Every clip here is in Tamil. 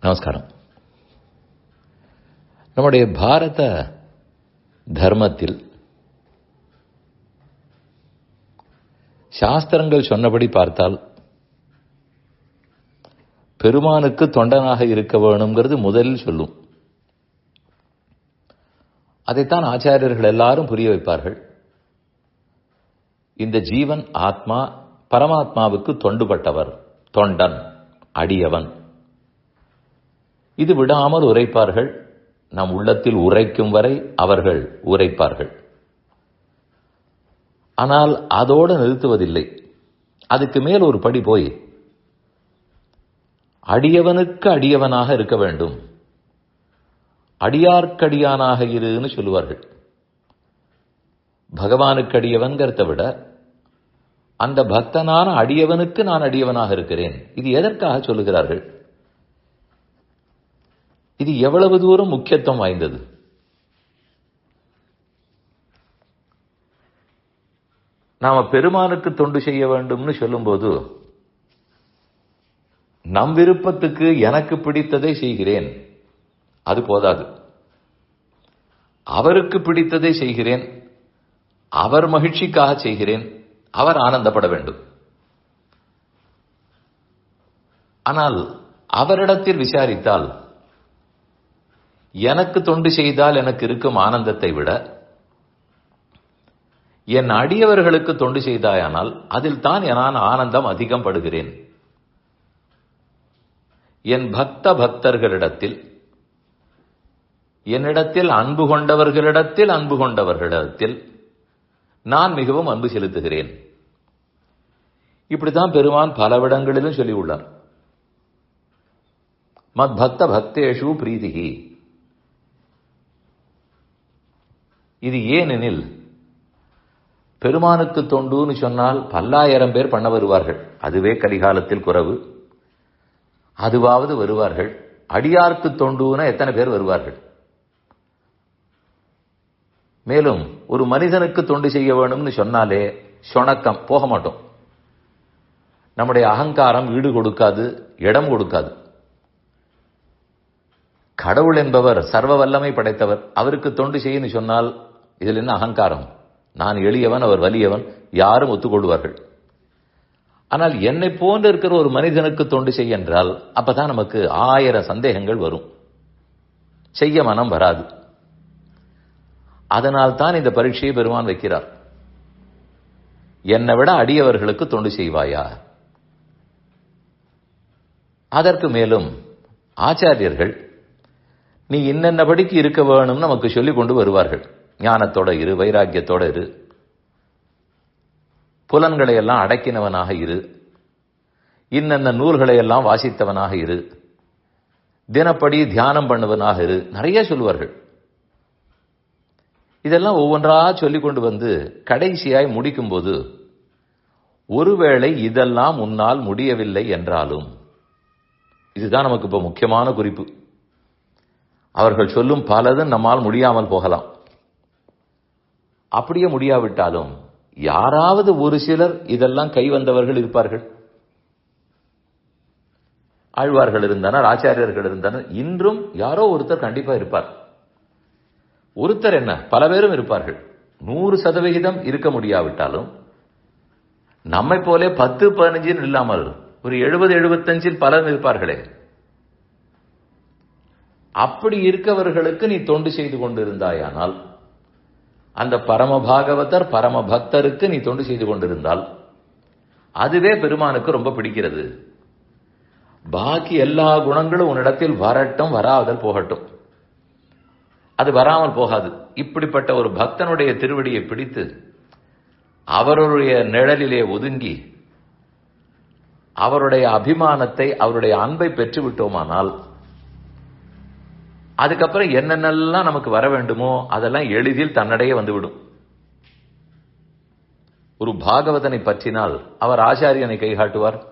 நமஸ்காரம். நம்முடைய பாரத தர்மத்தில் சாஸ்திரங்கள் சொன்னபடி பார்த்தால் பெருமானுக்கு தொண்டனாக இருக்க வேணுங்கிறது முதலில் சொல்லும். அதைத்தான் ஆச்சாரியர்கள் எல்லாரும் புரிய வைப்பார்கள். இந்த ஜீவன் ஆத்மா பரமாத்மாவுக்கு தொண்டுபட்டவர் தொண்டன் அடியவன். இது விடாமல் உரைப்பார்கள். நம் உள்ளத்தில் உரைக்கும் வரை அவர்கள் உரைப்பார்கள். ஆனால் அதோடு நிறுத்துவதில்லை. அதுக்கு மேல் ஒரு படி போய் அடியவனுக்கு அடியவனாக இருக்க வேண்டும். அடியார்க்கடியானாக இருன்னு சொல்லுவார்கள். பகவானுக்கு அடியவன்கிறத விட அந்த பக்தனான அடியவனுக்கு நான் அடியவனாக இருக்கிறேன். இது எதற்காக சொல்லுகிறார்கள்? இது எவ்வளவு தூரம் முக்கியத்துவம் வாய்ந்தது? நாம பெருமானுக்கு தொண்டு செய்ய வேண்டும்னு சொல்லும்போது நம் விருப்பத்துக்கு எனக்கு பிடித்ததை செய்கிறேன். அது போதாது. அவருக்கு பிடித்ததை செய்கிறேன். அவர் மகிழ்ச்சிக்காக செய்கிறேன். அவர் ஆனந்தப்பட வேண்டும். ஆனால் அவரிடத்தில் விசாரித்தால் எனக்கு தொண்டு செய்தால் எனக்கு இருக்கும் ஆனந்தத்தை விட என் அடியவர்களுக்கு தொண்டு செய்தாயானால் அதில் தான் நான் ஆனந்தம் அதிகம் படுகிறேன். என் பக்த பக்தர்களிடத்தில் என்னிடத்தில் அன்பு கொண்டவர்களிடத்தில் அன்பு கொண்டவர்களிடத்தில் நான் மிகவும் அன்பு செலுத்துகிறேன். இப்படித்தான் பெருமான் பலவிடங்களிலும் சொல்லியுள்ளார். மத் பக்த பக்தேஷு பிரீதிகி இது ஏனெனில் பெருமானுக்கு தொண்டுன்னு சொன்னால் பல்லாயிரம் பேர் பண்ண வருவார்கள். அதுவே கலிகாலத்தில் குறவு. அதுவாவது வருவார்கள். அடியார்க்கு தொண்டுனா எத்தனை பேர் வருவார்கள்? மேலும் ஒரு மனிதனுக்கு தொண்டு செய்ய வேணும்னு சொன்னாலே சொணக்கம் போக மாட்டோம். நம்முடைய அகங்காரம் ஈடு கொடுக்காது இடம் கொடுக்காது. கடவுள் என்பவர் சர்வ வல்லமை படைத்தவர் அவருக்கு தொண்டு செய்யன்னு சொன்னால் இதில் என்ன அகங்காரம்? நான் எளியவன் அவர் வலியவன் யாரும் ஒத்துக்கொள்வார்கள். ஆனால் என்னை போன்று இருக்கிற ஒரு மனிதனுக்கு தொண்டு செய்ய என்றால் அப்பதான் நமக்கு ஆயிரம் சந்தேகங்கள் வரும். செய்ய மனம் வராது. அதனால் தான் இந்த பரீட்சையை பெருமான் வைக்கிறார். என்னை விட அடியவர்களுக்கு தொண்டு செய்வாயா? அதற்கு மேலும் ஆச்சாரியர்கள் நீ இன்னென்னபடிக்கு இருக்க வேணும்னு நமக்கு சொல்லிக் கொண்டு வருவார்கள். ஞானத்தோட இரு வைராக்கியத்தோட இரு. புலன்களை எல்லாம் அடக்கினவனாக இரு. இன்னென்ன நூல்களை எல்லாம் வாசித்தவனாக இரு. தினப்படி தியானம் பண்ணுவனாக இரு. நிறைய சொல்லுவார்கள் இதெல்லாம் ஒவ்வொன்றா சொல்லி கொண்டு வந்து கடைசியாய் முடிக்கும்போது ஒருவேளை இதெல்லாம் உன்னால் முடியவில்லை என்றாலும் இதுதான் நமக்கு இப்போ முக்கியமான குறிப்பு. அவர்கள் சொல்லும் பலதும் நம்மால் முடியாமல் போகலாம். அப்படியே முடியாவிட்டாலும் யாராவது ஒரு சிலர் இதெல்லாம் கை வந்தவர்கள் இருப்பார்கள். ஆழ்வார்கள் இருந்தனர் ஆச்சாரியர்கள் இருந்தனர். இன்றும் யாரோ ஒருத்தர் கண்டிப்பா இருப்பார். ஒருத்தர் என்ன? பல பேரும் இருப்பார்கள். நூறு சதவிகிதம் இருக்க முடியாவிட்டாலும் நம்மை போலே பத்து பதினஞ்சில் இல்லாமல் ஒரு எழுபது எழுபத்தஞ்சில் பலர் இருப்பார்களே. அப்படி இருக்கவர்களுக்கு நீ தொண்டு செய்து கொண்டிருந்தாயானால் அந்த பரம பாகவதர் பரம பக்தருக்கு நீ தொண்டு செய்து கொண்டிருந்தால் அதுவே பெருமானுக்கு ரொம்ப பிடிக்கிறது. பாக்கி எல்லா குணங்களும் உன்னிடத்தில் வரட்டும் வராதல் போகட்டும். அது வராமல் போகாது. இப்படிப்பட்ட ஒரு பக்தனுடைய திருவடியை பிடித்து அவருடைய நிழலிலே ஒதுங்கி அவருடைய அபிமானத்தை அவருடைய அன்பை பெற்று விட்டோமானால் அதுக்கப்புறம் என்னென்னலாம் நமக்கு வர வேண்டுமோ அதெல்லாம் எளிதில் தன்னடையே வந்துவிடும். ஒரு பாகவதனை பற்றினால் அவர் ஆச்சாரியனை கைகாட்டுவார்.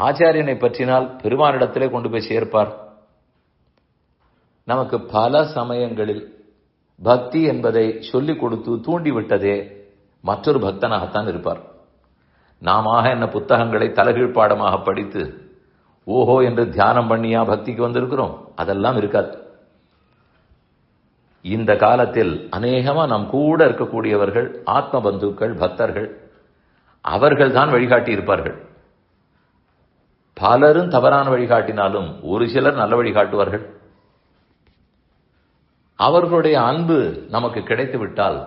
ஆச்சாரியனை பற்றினால் பெருமானிடத்திலே கொண்டு போய் சேர்ப்பார். நமக்கு பல சமயங்களில் பக்தி என்பதை சொல்லிக் கொடுத்து தூண்டிவிட்டதே மற்றொரு பக்தனாகத்தான் இருப்பார். நாம என்ன புத்தகங்களை தலைகீழ் பாடமாக படித்து ஓஹோ என்று தியானம் பண்ணியா பக்திக்கு வந்திருக்கிறோம். அதெல்லாம் இருக்காது. இந்த காலத்தில் அநேகமா நம் கூட இருக்கக்கூடியவர்கள் ஆத்ம பந்துக்கள் பக்தர்கள் அவர்கள் தான் வழிகாட்டி இருப்பார்கள் பலரும் தவறான வழிகாட்டினாலும் ஒரு சிலர் நல்ல வழிகாட்டுவார்கள் அவர்களுடைய அன்பு நமக்கு கிடைத்து விட்டால்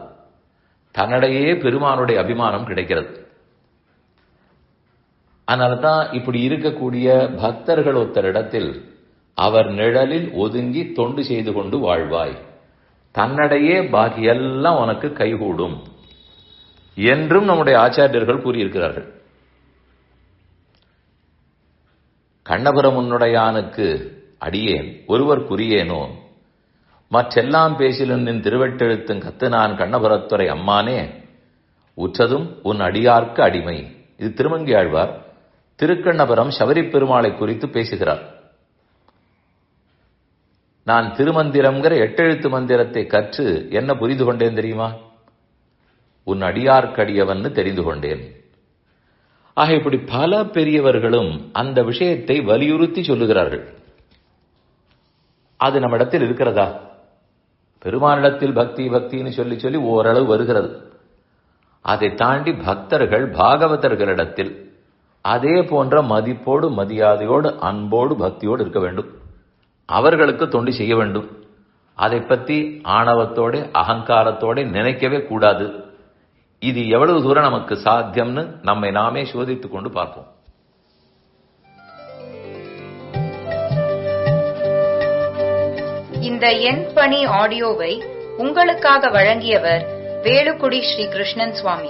தன்னிடையே பெருமானுடைய அபிமானம் கிடைக்கிறது. அதனால தான் இப்படி இருக்கக்கூடிய பக்தர்கள் ஒருத்தரிடத்தில் அவர் நிழலில் ஒதுங்கி தொண்டு செய்து கொண்டு வாழ்வாய். தன்னடையே பாக்கியெல்லாம் உனக்கு கைகூடும் என்றும் நம்முடைய ஆச்சாரியர்கள் கூறியிருக்கிறார்கள். கண்ணபுரம் உன்னுடையானுக்கு அடியேன் ஒருவர் குறியேனோ? மற்றெல்லாம் பேசிலும் நின் திருவெட்டெழுத்தும் கத்து நான் கண்ணபுரத்துறை அம்மானே உற்றதும் உன் அடியார்க்கு அடிமை. இது திருமங்கி ஆழ்வார். திருக்கண்ணபுரம் சபரி பெருமாளை குறித்து பேசுகிறார். நான் திருமந்திரம்ங்கிற எட்டெழுத்து மந்திரத்தை கற்று என்ன புரிந்து கொண்டேன் தெரியுமா? உன் அடியார்க்கடியவன் தெரிந்து கொண்டேன். ஆக இப்படி பல பெரியவர்களும் அந்த விஷயத்தை வலியுறுத்தி சொல்லுகிறார்கள். அது நம்மிடத்தில் இருக்கிறதா? பெருமானிடத்தில் பக்தி பக்தின்னு சொல்லி சொல்லி ஓரளவு வருகிறது. அதை தாண்டி பக்தர்கள் பாகவதர்களிடத்தில் அதே போன்ற மதிப்போடு மரியாதையோடு அன்போடு பக்தியோடு இருக்க வேண்டும். அவர்களுக்கு தொண்டு செய்ய வேண்டும். அதை பற்றி ஆணவத்தோட அகங்காரத்தோட நினைக்கவே கூடாது. இது எவ்வளவு தூரம் நமக்கு சாத்தியம்னு நம்மை நாமே சோதித்துக் கொண்டு பார்ப்போம். இந்த எண் பணி ஆடியோவை உங்களுக்காக வழங்கியவர் வேலுக்குடி ஸ்ரீ கிருஷ்ணன் சுவாமி.